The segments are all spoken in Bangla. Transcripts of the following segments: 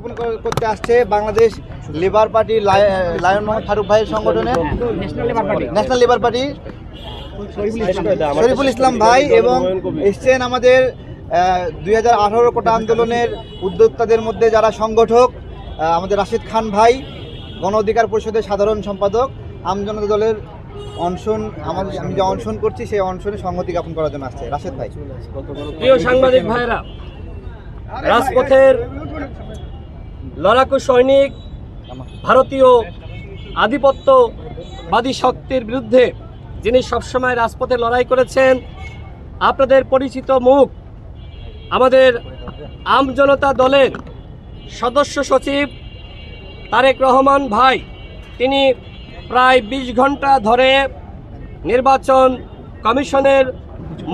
স্থাপন করতে আসছে Bangladesh labour party lion Mohammad Faruk ভাইয়ের সংগঠনের national labour party Shariful Islam. ভাই এবং এসছেন আমাদের দুই হাজার আঠারো কোটা আন্দোলনের উদ্যোক্তাদের মধ্যে যারা সংগঠক আমাদের রাশিদ খান ভাই গণ অধিকার পরিষদের সাধারণ সম্পাদক আমজনতা দলের অনশন আমাদের আমি যে অনশন করছি সেই অনশনে সংহতি জ্ঞাপন করার জন্য আসছে। রাশেদ ভাই। প্রিয় সাংবাদিক ভাইরা রাজপথের লড়াকু সৈনিক, ভারতীয় আধিপত্যবাদী শক্তির বিরুদ্ধে যিনি সবসময় রাজপথে লড়াই করেছেন, আপনাদের পরিচিত মুখ, আমাদের আমজনতা দলের সদস্য সচিব তারেক রহমান ভাই, তিনি প্রায় ২০ ঘণ্টা ধরে নির্বাচন কমিশনের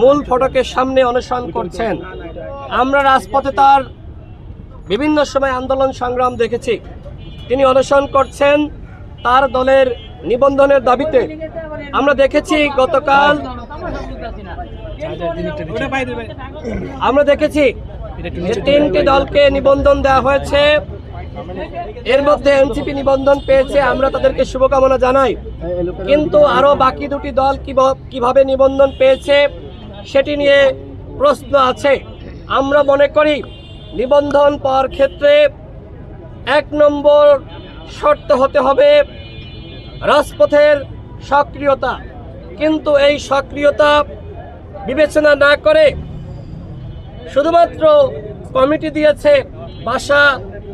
মূল ফটকের সামনে অনশন করছেন। আমরা রাজপথে তার বিভিন্ন সময় আন্দোলন সংগ্রাম দেখেছি। তিনি অনশন করছেন তার দলের নিবন্ধনের দাবিতে। আমরা দেখেছি গতকাল আমরা দেখেছি তিনটি দলকে নিবন্ধন দেওয়া হয়েছে। এর মধ্যে এনসিপি নিবন্ধন পেয়েছে, আমরা তাদেরকে শুভকামনা জানাই। কিন্তু আরও বাকি দুটি দল কিভ- কীভাবে নিবন্ধন পেয়েছে, সেটি নিয়ে প্রশ্ন আছে। আমরা মনে করি নিবন্ধন পাওয়ার ক্ষেত্রে এক নম্বর শর্ত হতে হবে রাজপথের সক্রিয়তা। কিন্তু এই সক্রিয়তা বিবেচনা না করে শুধুমাত্র কমিটি দিয়েছে বাসা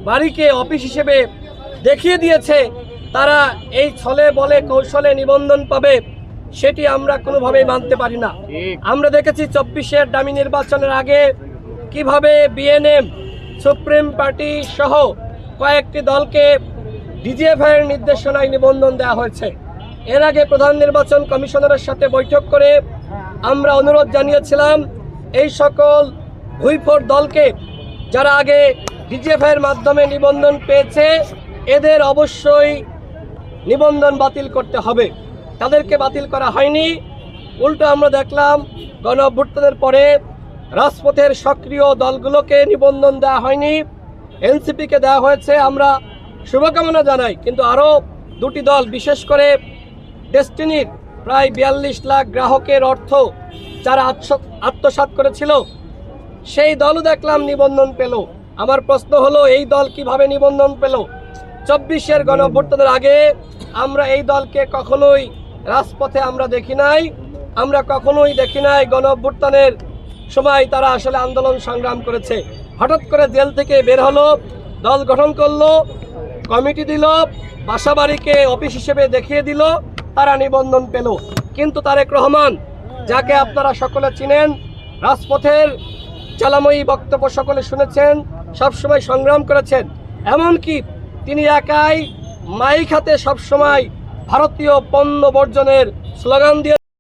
বাড়িকে অফিস হিসেবে দেখিয়ে দিয়েছে তারা এই ছলে বলে কৌশলে নিবন্ধন পাবে সেটি আমরা কোনোভাবেই মানতে পারি না। আমরা দেখেছি চব্বিশের দামি নির্বাচনের আগে কীভাবে বিএনএম সুপ্রিম পার্টি সহ কয়েকটি দলকে ডিজিএফ এর নির্দেশনায় নিবন্ধন দেওয়া হয়েছে। এর আগে প্রধান নির্বাচন কমিশনারের সাথে বৈঠক করে আমরা অনুরোধ জানিয়েছিলাম, এই সকল ভুইফোর দলকে যারা আগে ডিজিএফ এর মাধ্যমে নিবন্ধন পেয়েছে, এদের অবশ্যই নিবন্ধন বাতিল করতে হবে। তাদেরকে বাতিল করা হয়নি। উল্টো আমরা দেখলাম গণ পরে রাজপথের সক্রিয় দলগুলোকে নিবন্ধন দেওয়া হয়নি। এনসিপিকে দেওয়া হয়েছে, আমরা শুভকামনা জানাই। কিন্তু আরও দুটি দল, বিশেষ করে ডেস্টিনির প্রায় বিয়াল্লিশ লাখ গ্রাহকের অর্থ যারা আত্মসাৎ করেছিল, সেই দলও দেখলাম নিবন্ধন পেল। আমার প্রশ্ন হলো, এই দল কীভাবে নিবন্ধন পেল? চব্বিশের গণভোটের আগে আমরা এই দলকে কখনোই রাজপথে আমরা দেখি নাই, আমরা কখনোই দেখি নাই গণভ্যুত্থানের সময় তারা আসলে আন্দোলন সংগ্রাম করেছে। হঠাৎ করে জেল থেকে বের হলো, দল গঠন করল, কমিটি দিল, বাসাবাড়িকে অফিস হিসেবে দেখিয়ে দিল, তারা নিবন্ধন পেল। কিন্তু তারেক রহমান, যাকে আপনারা সকলে চিনেন, রাজপথের জ্বালাময়ী বক্তব্য সকলে শুনেছেন, সবসময় সংগ্রাম করেছেন। এমনকি তিনি একাই মাইক হাতে সবসময় ভারতীয় পণ্য বর্জনের স্লোগান দিয়ে